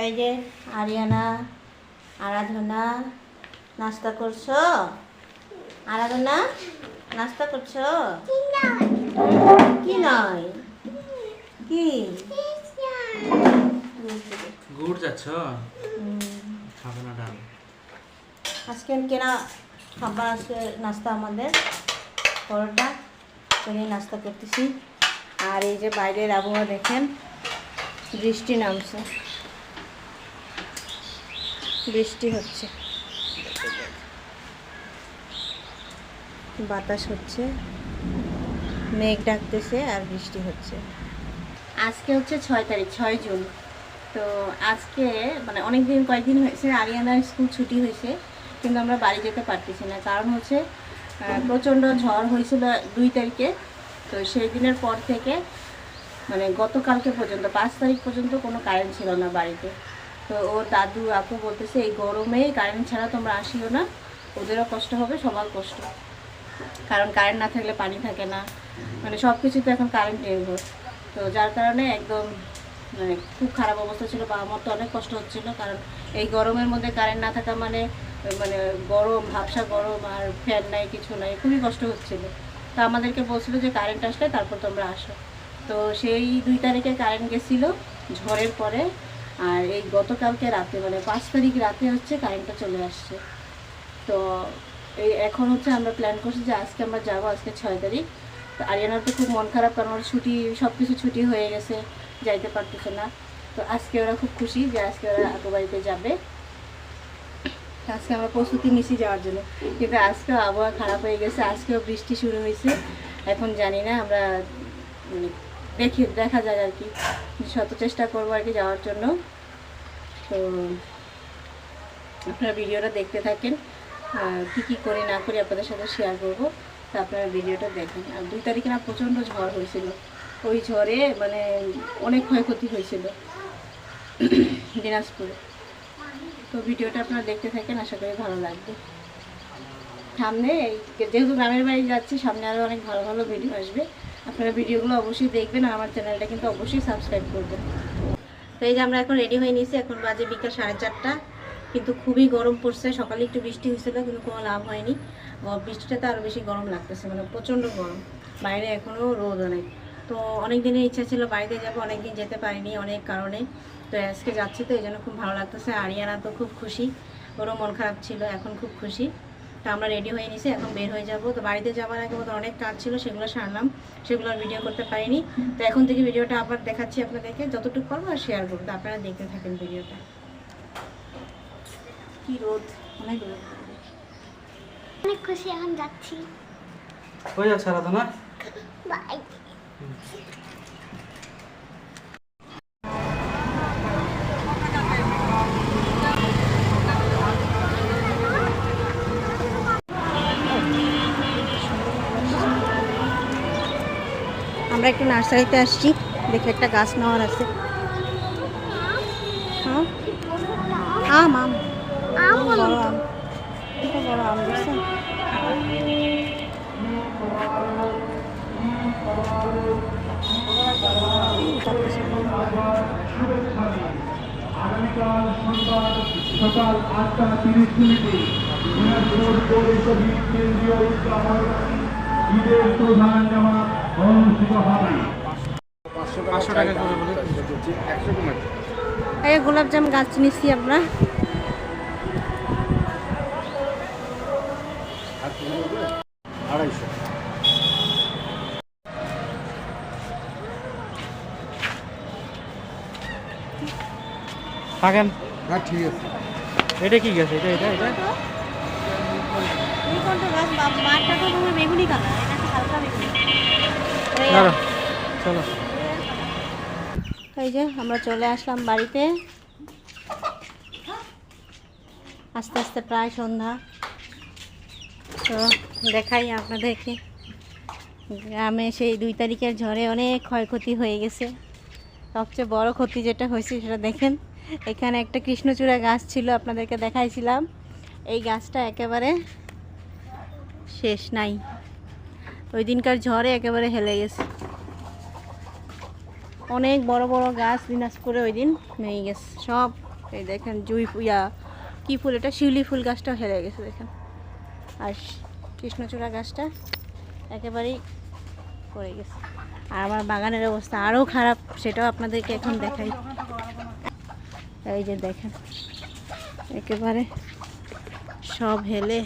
এই যে আরিয়ানা আরাধনা নাস্তা করছ? আরাধনা নাস্তা করছ? কি নয়? কি? গুড় যাচ্ছ? খাবে না ডাল। আজকে কেনা খাবার আজকে নাস্তা আমাদের পরোটা। চলে নাস্তা করতেছি। আর এই যে বাইরের আবহাওয়া দেখেন বৃষ্টি নামছে। বৃষ্টি হচ্ছে। বাতাস হচ্ছে। মেঘ ডাকতেছে আর বৃষ্টি হচ্ছে। আজকে হচ্ছে ছয় তারিখ, ছয় জুন। তো আজকে মানে অনেক দিন কয়েকদিন হয়েছে আরিয়ানার স্কুল ছুটি হয়েছে, কিন্তু আমরা বাড়ি যেতে পারতেছি না। কারণ হচ্ছে প্রচণ্ড ঝড় হয়েছিল দুই তারিখে। তো সেই দিনের পর থেকে মানে গতকালকে পর্যন্ত, পাঁচ তারিখ পর্যন্ত কোনো কারেন্ট ছিল না বাড়িতে। তো ওর দাদু, আপু বলতেছে, এই গরমে কারেন্ট ছাড়া তোমরা আসিও না। ওদেরও কষ্ট হবে, সবার কষ্ট। কারণ কারেন্ট না থাকলে পানি থাকে না। মানে সব কিছুতে এখন কারেন্ট নির্ভর তো যার কারণে একদম মানে খুব খারাপ অবস্থা ছিল বা আমার তো অনেক কষ্ট হচ্ছিল। কারণ এই গরমের মধ্যে কারেন্ট না থাকা মানে মানে গরম, ভাবসা গরম আর ফ্যান নাই, কিছু নাই, খুবই কষ্ট হচ্ছিল। তো আমাদেরকে বলছিল যে কারেন্ট আসলে তারপর তোমরা আসো। তো সেই দুই তারিখে কারেন্ট গেছিল, ঝড়ের পরে আর এই গতকালকে রাতে মানে পাঁচ তারিখ রাতে হচ্ছে কারেন্টটা চলে আসছে। তো এই এখন হচ্ছে আমরা প্ল্যান করছি যে আজকে আমরা যাব আজকে ছয় তারিখ। তো আরিয়ানার তো খুব মন খারাপ কারণ ওর ছুটি সব কিছু ছুটি হয়ে গেছে, যাইতে পারতেছে না। তো আজকে ওরা খুব খুশি যে আজকে ওরা আগো বাড়িতে যাবে। আজকে আমরা প্রস্তুতি নিছি যাওয়ার জন্য। কিন্তু আজকেও আবহাওয়া খারাপ হয়ে গেছে, আজকেও বৃষ্টি শুরু হয়েছে। এখন জানি না আমরা মানে দেখি, দেখা যায় আর কি। শত চেষ্টা করব আর কি যাওয়ার জন্য। তো আপনারা ভিডিওটা দেখতে থাকেন। কি কি করি না করি আপনাদের সাথে শেয়ার করব। তা আপনারা ভিডিওটা দেখেন। আর দুই তারিখে না প্রচণ্ড ঝড় হয়েছিল। ওই ঝড়ে মানে অনেক ক্ষয়ক্ষতি হয়েছিল দিনাজপুরে। তো ভিডিওটা আপনারা দেখতে থাকেন, আশা করি ভালো লাগবে। সামনে যেহেতু গ্রামের বাড়ি যাচ্ছি, সামনে আরও অনেক ভালো ভালো ভিডিও আসবে। আপনারা ভিডিওগুলো অবশ্যই দেখবেন আর আমার চ্যানেলটা কিন্তু অবশ্যই সাবস্ক্রাইব করবেন। তো এই যে আমরা এখন রেডি হয়ে নিয়েছি, এখন বাজে বিকেল সাড়ে চারটা। কিন্তু খুবই গরম পড়ছে, সকালে একটু বৃষ্টি হয়েছিল, কিন্তু কোনো লাভ হয়নি। গ- বৃষ্টিটাতে আরও বেশি গরম লাগতেছে মানে প্রচণ্ড গরম। বাইরে এখনও রোদ অনেক তো অনেক দিনের ইচ্ছা ছিল বাড়িতে যাব অনেক দিন যেতে পারিনি অনেক কারণে। তো আজকে যাচ্ছি তো, এই জন্য খুব ভালো লাগতেছে। আরিয়ানা তো খুব খুশি। ওরও মন খারাপ ছিল, এখন খুব খুশি। তো আমরা রেডি হয়ে নিছি এখন বের হয়ে যাব। তো বাড়িতে যাওয়ার আগে মতো অনেক কাজ ছিল সেগুলো সারলাম। সেগুলো আর ভিডিও করতে পারিনি। তো এখন থেকে ভিডিওটা আবার দেখাচ্ছি আপনাদেরকে। যতটুকু পারব আর শেয়ার করব। তো আপনারা দেখতে থাকেন ভিডিওটা কি রোদ অনেক রোদ। অনেক খুশি এখন যাচ্ছি। হয়ে যাচ্ছে আরাধনা? বাই আমরা একটু নার্সারিতে আসছি। দেখে একটা গাছ নেওয়ার আছে। হ্যাঁ? আম আম। আম বড় আম। বড় আম দেখছেন আগামীকাল সোমবার সকাল আটটা তিরিশ মিনিটে দিনাজপুর পৌরসভা কেন্দ্রীয় ঈদের প্রধান জামাত অনুষ্ঠিত হবে পাঁচশো টাকা করে বলে এই গোলাপজাম গাছ নিচ্ছি আমরা। আড়াইশো। থাকেন? হ্যাঁ ঠিক আছে। এটা কি গেছে? এটা এটা এটা? এই কোনটা গাছ মাঠটা তো তোমার বেগুনি কালার এটা হালকা বেগুনি। চলো। এই যে, আমরা চলে আসলাম বাড়িতে। আস্তে আস্তে প্রায় সন্ধ্যা। তো দেখাই আপনাদেরকে। গ্রামে সেই দুই তারিখের ঝড়ে অনেক ক্ষয়ক্ষতি হয়ে গেছে। সবচেয়ে বড় ক্ষতি যেটা হয়েছে সেটা দেখেন। এখানে একটা কৃষ্ণচূড়া গাছ ছিল, আপনাদেরকে দেখাইছিলাম। এই গাছটা একেবারে শেষ নাই। ওই দিনকার ঝড়ে একেবারে হেলে গেছে। অনেক বড় বড় গাছ দিনাজপুরে ওই দিন ভেঙে গেছে। সব এই দেখেন জুই ইয়া, কী ফুল এটা? শিউলি ফুল গাছটাও হেলে গেছে দেখেন। আর কৃষ্ণচূড়া গাছটা একেবারেই পড়ে গেছে। আর আমার বাগানের অবস্থা আরও খারাপ, সেটাও আপনাদেরকে এখন দেখাই। এই যে দেখেন, একেবারে সব হেলে।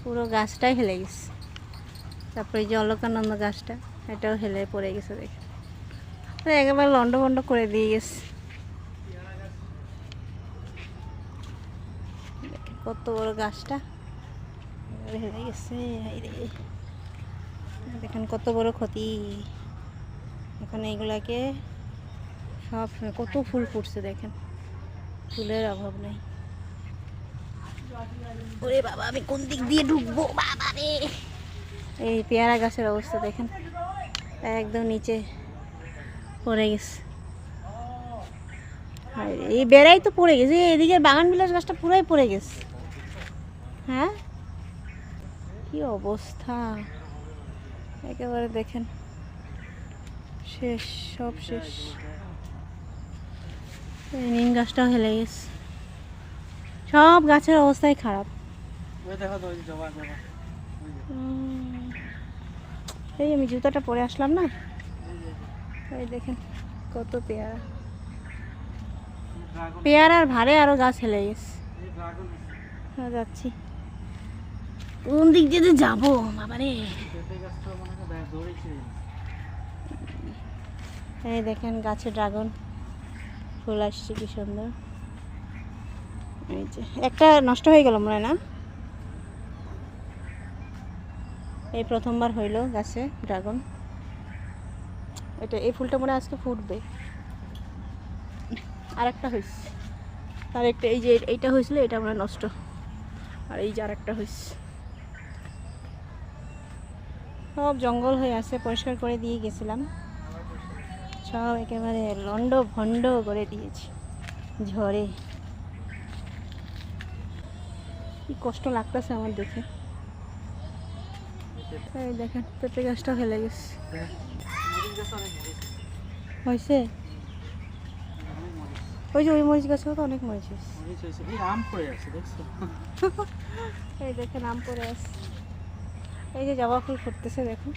পুরো গাছটাই হেলে গেছে। তারপরে যে অলকানন্দ গাছটা, এটাও হেলে পড়ে গেছে দেখে। একেবারে লন্ড বন্ড করে দিয়ে গেছে। কত বড় গাছটা। হেলে গেছে দেখেন কত বড় ক্ষতি। এখন এইগুলাকে সব কত ফুল ফুটছে দেখেন। ফুলের অভাব নেই। ওরে বাবা, আমি কোন দিক দিয়ে ঢুকবো? বাবা রে। এই পেয়ারা গাছের অবস্থা দেখেন। একদম নিচে পড়ে গেছে। এই বেড়াই তো পড়ে গেছে। এদিকে বাগান বিলাস গাছটা পুরাই পড়ে গেছে। হ্যাঁ? কি অবস্থা? একেবারে দেখেন, শেষ, সব শেষ। নিম গাছটাও হেলে গেছে। সব গাছের অবস্থাই খারাপ। এই আমি জুতাটা পরে আসলাম না? এই দেখেন কত পেয়ারা। পেয়ারার ভারে আরও গাছ হেলে গেছে। হ্যাঁ যাচ্ছি। কোন দিক দিয়ে যাব বাবারে? এই দেখেন গাছে ড্রাগন ফুল আসছে কি সুন্দর। এই যে, একটা নষ্ট হয়ে গেল মনে না? এই প্রথমবার হইল গাছে ড্রাগন। এটা, এই ফুলটা মনে আজকে ফুটবে। আর একটা হয়েছে আর একটা, এই যে এইটা হয়েছিল এটা মনে নষ্ট। আর এই যে আর একটা হয়েছে সব জঙ্গল হয়ে আছে, পরিষ্কার করে দিয়ে গেছিলাম। সব একেবারে লন্ড ভন্ড করে দিয়েছি। ঝড়ে। কি কষ্ট লাগতেছে আমার দেখে। এই দেখেন পেঁপে গাছটা ফেলে গেছে। গাছ হয়েছে? ওই যে ওই মরিচ গাছেও তো অনেক মরিচ এই দেখেন আম পড়ে আছে। এই যে জবা ফুল ফুটতেছে দেখুন।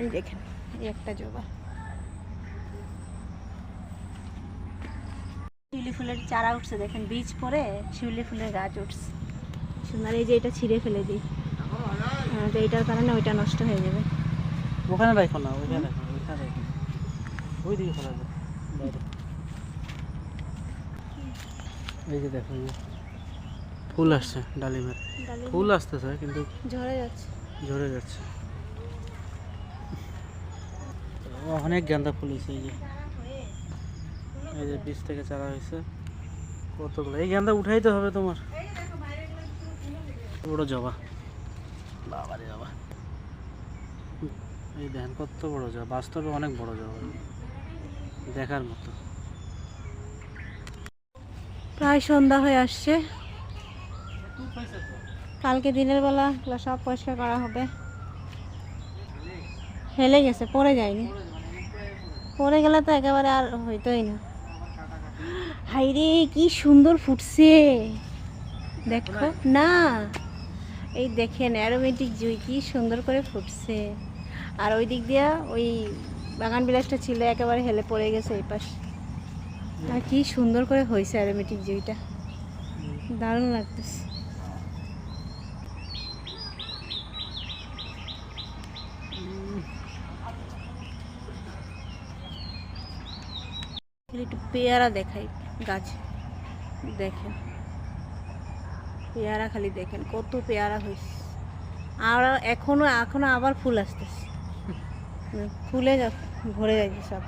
এই দেখেন এই একটা জবা শিউলি ফুলের চারা উঠছে দেখেন বীজ পরে শিউলি ফুলের গাছ উঠছে। সুন্দর এই যে এটা ছিঁড়ে ফেলে দিই। হ্যাঁ, তো এইটার কারণে ওইটা নষ্ট হয়ে যাবে। ওখানে রাখো না রাখো ওই দিকে ফেলা যায় এই যে দেখো এই ফুল আসছে ডালিমের। ডালিম। ফুল আসতেছে কিন্তু ঝরে যাচ্ছে। ঝরে যাচ্ছে। অনেক গাঁদা ফুল হয়েছে এই যে। এই যে বীজ থেকে চারা হয়েছে। কতগুলো? এই গাঁদা উঠাইতে হবে তোমার। বড় জবা। বাবা রে বাবা। এই দেখেন কত বড় জবা। বাস্তবে অনেক বড় জবা। দেখার মতো। প্রায় সন্ধ্যা হয়ে আসছে। কালকে দিনের বেলা সব পরিষ্কার করা হবে। হেলে গেছে, পড়ে যায়নি। পড়ে গেলে তো একেবারে আর হইতোই না। হাইরে কি সুন্দর ফুটছে। দেখো না এই দেখেন অ্যারোমেটিক জুই কি সুন্দর করে ফুটছে। আর ওই দিক দিয়া ওই বাগান বিলাসটা ছিল একেবারে হেলে পড়ে গেছে এই পাশ। আর কি সুন্দর করে হয়েছে অ্যারোমেটিক জুইটা। দারুণ লাগতেছে। একটু পেয়ারা দেখাই। গাছ দেখেন। পেয়ারা খালি দেখেন, কত পেয়ারা হয়েছে আর এখনও এখনও আবার ফুল আসতেছে। ফুলে ভরে যাচ্ছে সব।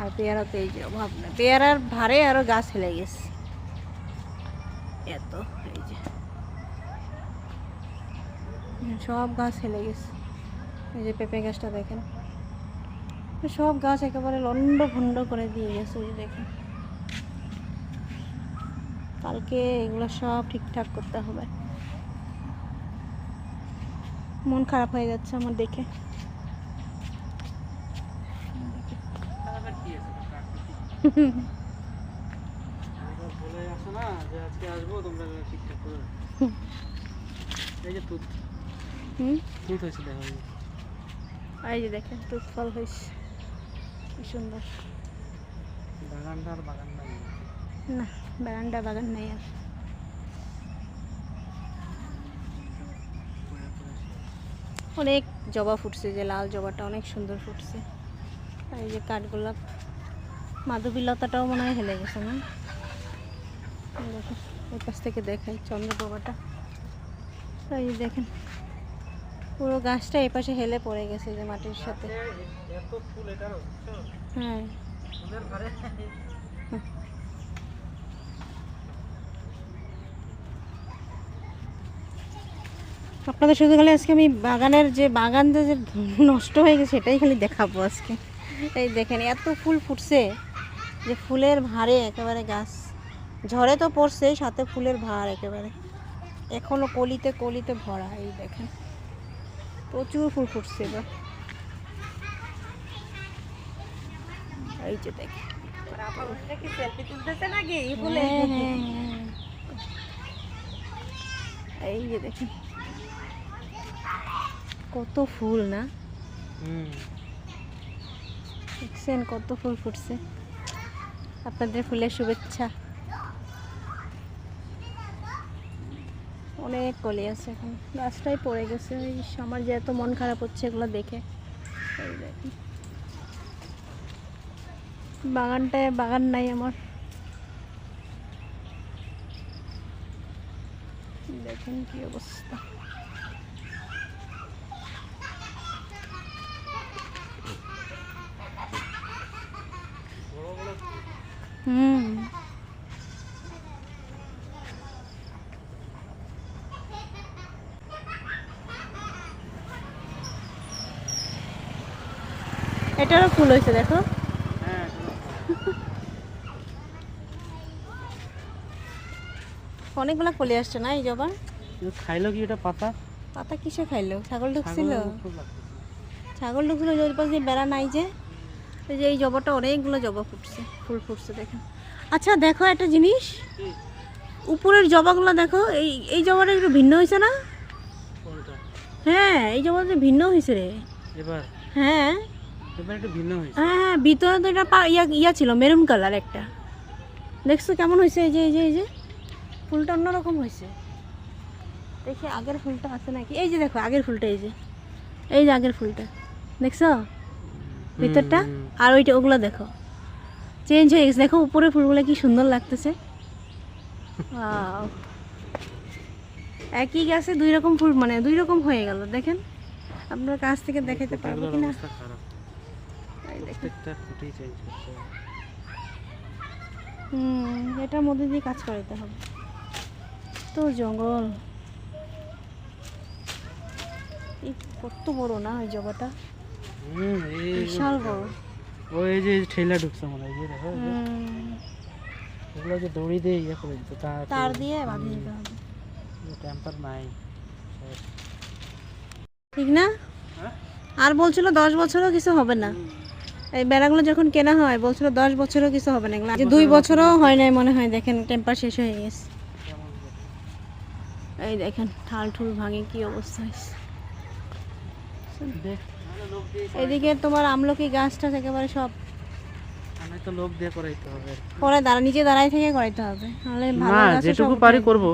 আর পেয়ারা তো এই যে অভাব না পেয়ারার ভারে আরও গাছ হেলে গেছে। এত, এই যে। সব গাছ হেলে গেছে। এই যে পেঁপে গাছটা দেখেন। সব গাছ একেবারে লন্ড ভন্ড করে দিয়ে গেছে ওই দেখেন। কালকে এগুলো সব ঠিকঠাক করতে হবে। মন খারাপ হয়ে যাচ্ছে আমার দেখে। এই যে দেখেন তুত ফল হয়েছে কি সুন্দর। বাগানটা আর বাগান না বারান্দা বাগান নেই আর। অনেক জবা ফুটছে যে লাল জবাটা অনেক সুন্দর ফুটছে। আর এই যে কাঠগোলাপ মাধবীলতাটাও মনে হয় হেলে গেছে না? ওই পাশ থেকে দেখাই চন্দ্রপ্রভাটা। এই যে দেখেন পুরো গাছটা এই পাশে হেলে পড়ে গেছে যে মাটির সাথে? হ্যাঁ ফুলের ঘরে আপনাদের শুধু খালি আজকে আমি বাগানের যে বাগান যে নষ্ট হয়ে গেছে সেটাই খালি দেখাবো আজকে। এই দেখেন এত ফুল ফুটছে যে ফুলের ভারে একেবারে গাছ। ঝড়ে তো পড়ছে সাথে ফুলের ভার একেবারে। এখনও কলিতে কলিতে ভরা এই দেখেন। প্রচুর ফুল ফুটছে এবার। এই যে দেখেন। হ্যাঁ, হ্যাঁ, হ্যাঁ। এই যে দেখেন। কত ফুল না? দেখছেন কত ফুল ফুটছে। আপনাদের ফুলের শুভেচ্ছা। অনেক কলি আছে এখন। গাছটাই পড়ে গেছে। ইস, আমার যে এত মন খারাপ হচ্ছে এগুলো দেখে। বাগানটায় বাগান নাই আমার। দেখেন কি অবস্থা। হুম। এটারও ফুল হয়েছে দেখো। অনেকগুলো কলি আসছে না এই জবা খাইলো কি এটা পাতা? পাতা কিসে খাইলো? ছাগল ঢুকছিল। ছাগল ঢুকছিল। যে ওই পাশ দিয়ে বেড়া নাই যে। এই যে এই জবাটা অনেকগুলো জবা ফুটছে ফুল ফুটছে দেখেন। আচ্ছা দেখো একটা জিনিস। উপরের জবাগুলো দেখো এই এই জবাটা একটু ভিন্ন হয়েছে না? হ্যাঁ এই জবাটা ভিন্ন হয়েছে রে। এবার? হ্যাঁ। এবার একটু ভিন্ন হয়েছে। হ্যাঁ হ্যাঁ ভিতরে তো এটা ইয়া ইয়া ছিল মেরুন কালার একটা। দেখছ কেমন হয়েছে এই যে এই যে এই যে? ফুলটা অন্যরকম হয়েছে। দেখি আগের ফুলটা আছে নাকি? এই যে দেখো আগের ফুলটা এই যে। এই যে আগের ফুলটা। দেখছ? ভিতরটা আর ওইটা ওগুলো দেখো। চেঞ্জ হয়ে গেছে। দেখো উপরে ফুলগুলো কি সুন্দর লাগতেছে! একই গাছে দুই রকম ফুল মানে দুই রকম হয়ে গেল দেখেন। আপনার কাছ থেকে দেখাতে পারব এগুলোর কি না অবস্থা খারাপ। এই দেখেন। প্রত্যেকটা ফুটেই চেঞ্জ করতে হবে হুম এটার মধ্যে দিয়ে কাজ করাইতে হবে। তো জঙ্গল। কত বড় না ওই এই বিশাল বড় ও এই যে ঠেলা ঢুকছে মনে হয় দেখো এই যে। হুম, এগুলো যে দড়ি দিয়ে ইয়ে করে দিত তার দিয়ে বাঁধিয়ে দিতে হবে। টেম্পার নাই। ঠিক না? হ্যাঁ? আর বলছিল দশ বছরও কিছু হবে না। এই বেড়াগুলো যখন কেনা হয় বলছিল দশ বছরও কিছু হবে না। এগুলো যে দুই বছরও হয় নাই মনে হয় দেখেন টেম্পার শেষ হয়ে গেছে। এই দেখেন ঠাল ঠুল ভাঙে কি অবস্থা হয়েছে। দেখ এদিকে তোমার আমলকি গাছটা একেবারে সব আমি তো লোক দিয়ে করাইতে হবে পরে দাঁড়া নিচে দাঁড়াই থেকে করাইতে হবে। নাহলে ভালো না যেটুকু পারি করব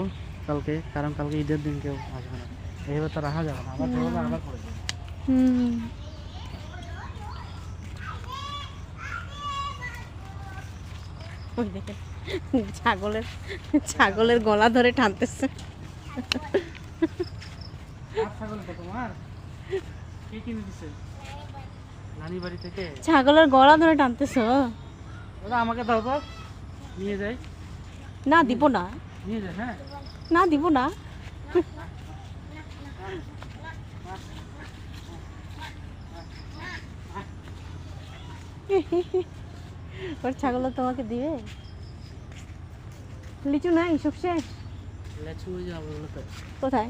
কালকে কারণ কালকে ঈদের দিন কেউ আসবে না। এইভাবে তো রাখা যাবে না আবার যেভাবে আবার করে হুম। ওই দেখেন ছাগলের ছাগলের গলা ধরে টানতেছে। তোমার? কে কিনে দিছে? নানি বাড়ি থেকে? ছাগলের গলা ধরে টানতেছো? আমাকে দাও তো। নিয়ে যাই। না দিব না। নিয়ে যাই হ্যাঁ। না দিব না। ওর ছাগল তোমাকে দিবে। লিচু নাই সব শেষ? কোথায়?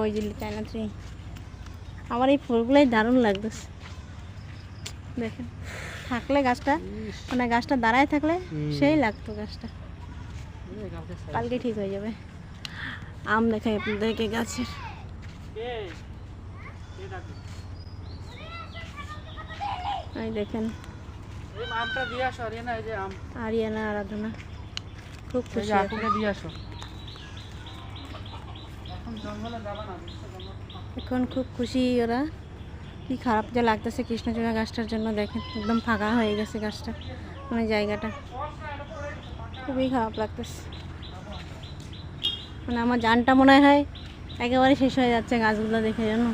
ওই যে চায়না ট্রি আমার এই ফুলগুলোই দারুণ লাগতেছে। দেখেন থাকলে গাছটা মানে গাছটা দাঁড়ায় থাকলে সেই লাগতো গাছটা। কালকে ঠিক হয়ে যাবে। আম দেখাই আপনাদেরকে গাছের? এই দেখেন। আরিয়ানা আরাধনা। খুব খুশি দিয়ে আসো। এখন জঙ্গলে যাবা না এখন খুব খুশি ওরা। কি খারাপ যে লাগতেছে কৃষ্ণচূড়া গাছটার জন্য, দেখেন, একদম ফাঁকা হয়ে গেছে গাছটা মানে জায়গাটা। খুবই খারাপ লাগতেছে। মানে আমার জানটা মনে হয় একেবারে শেষ হয়ে যাচ্ছে গাছগুলো দেখে, জানো?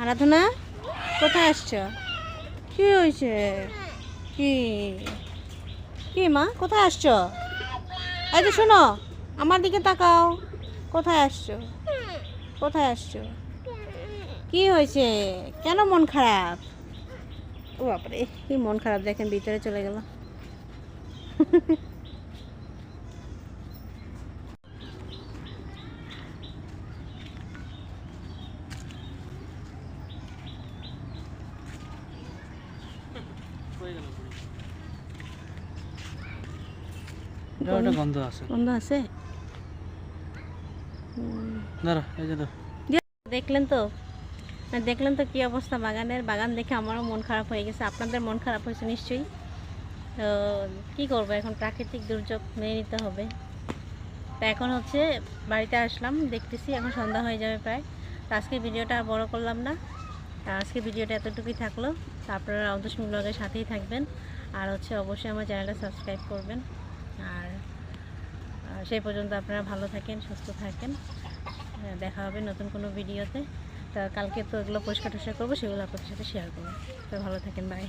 আরাধনা, কোথায় আসছ? কি হয়েছে? কি? কি মা, কোথায় আসছো? এই শোনো। আমার দিকে তাকাও। কোথায় আসছো? কোথায় আসছো? কি হয়েছে? কেন মন খারাপ? ও বাপরে কি মন খারাপ দেখেন ভিতরে চলে গেল। গন্ধ আছে। বন্ধ আছে হুম। দাঁড়া এই যে দাও দেখলেন তো? দেখলেন তো কি অবস্থা? বাগানের বাগান দেখে আমারও মন খারাপ হয়ে গেছে। আপনাদের মন খারাপ হয়েছে নিশ্চয়ই। তো কী করব এখন? প্রাকৃতিক দুর্যোগ মেনে নিতে হবে। তো এখন হচ্ছে বাড়িতে আসলাম, দেখতেছি এখন সন্ধ্যা হয়ে যাবে প্রায়। তো আজকে ভিডিওটা আর বড় করলাম না। আজকে ভিডিওটা এতটুকুই থাকল। তো আপনারা অন্তস্মী ব্লগের সাথেই থাকবেন। আর হচ্ছে অবশ্যই আমার চ্যানেলটা সাবস্ক্রাইব করবেন। আর সেই পর্যন্ত আপনারা ভালো থাকেন, সুস্থ থাকেন। দেখা হবে নতুন কোনো ভিডিওতে। তা কালকে তো এগুলো পরিষ্কার টরিষ্কার করব, সেগুলো আপনাদের সাথে শেয়ার করব। তো ভালো থাকেন বাই